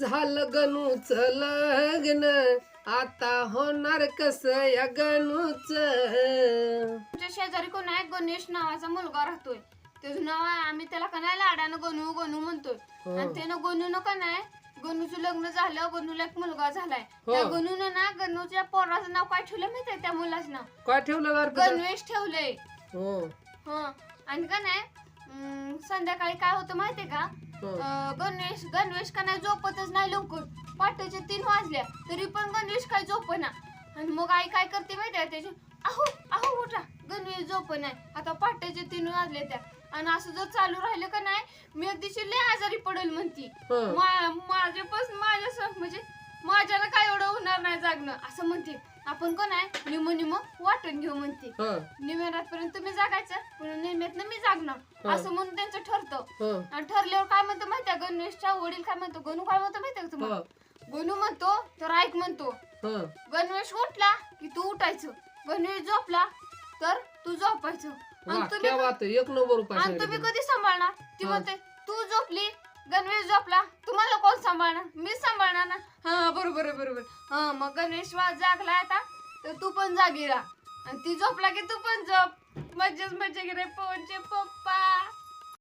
झालं गणूच लग्न आता होणार कस या गणूच? आमच्या शेजारी कोण आहे? गणेश नावाचा मुलगा राहतोय. त्याचं नाव आहे आम्ही त्याला का नाही लाडानं गणू गणू म्हणतोय. हो. आणि त्यानं गणून का नाही गणूचं लग्न झालं गणूला एक मुलगा झालाय. हो. त्या गणून ना गणूच्या पोराचं नाव काय ठेवलं माहितीये त्या मुलाचं नाव? काय ठेवलं? गणवेश ठेवलंय. हो. हं. आणि का नाही संध्याकाळी काय होतं माहितीये का? अं, गणवेश गणवेश का नाही झोपतच नाही लवकर. पहाटेच्या तीन वाजल्या तरी पण गणवेश काय झोपना. आणि मग आई काय करते माहितीये का त्याची? अहो अहो उठा. गणवेश झोप नाही आता पहाटेचे तीन वाजले त्या. आणि असं जर चालू राहिलं का नाही मी दिवशी लय आजारी पडेल म्हणती. हं. मा- माझ्यापासून माझ्या म्हणजे माझ्याला काय एवढं होणार नाही जागणं. असं म्हणते. आपण कोण आहे निम निम वाटून घेऊ म्हणते. हं, निमेरातपर्यंत तुम्ही जागायचं पण निमेत मी जागणार. असं म्हणून त्यांचं ठरतं. हं, आणि ठरल्यावर काय म्हणतो माहितीये गणवेशच्या वडील काय म्हणतो? गणू काय म्हणतो माहितीये का तुम्हाला? गणू म्हणतो तर ऐक म्हणतो. हं. गणवेश उठला की तू उठायचं. गणवेश झोपला तर तू झोपायचं. आणि वा, तुम्ही क्या बात आहे. एक नंबर उपाय आणि तुम्ही सांगितला. कधी सांभाळणार? ती हा. म्हणते तू झोपली गणवेश झोपला. तुम्हाला कोण सांभाळणार? मी सांभाळणार ना? हा बरोबर आहे बरोबर हा मग गणवेश वा जागला आता. तर तू पण जागी राहा. आणि ती झोपला की तू पण झोप. मज्जाच मज्जा गे रे पप्पा.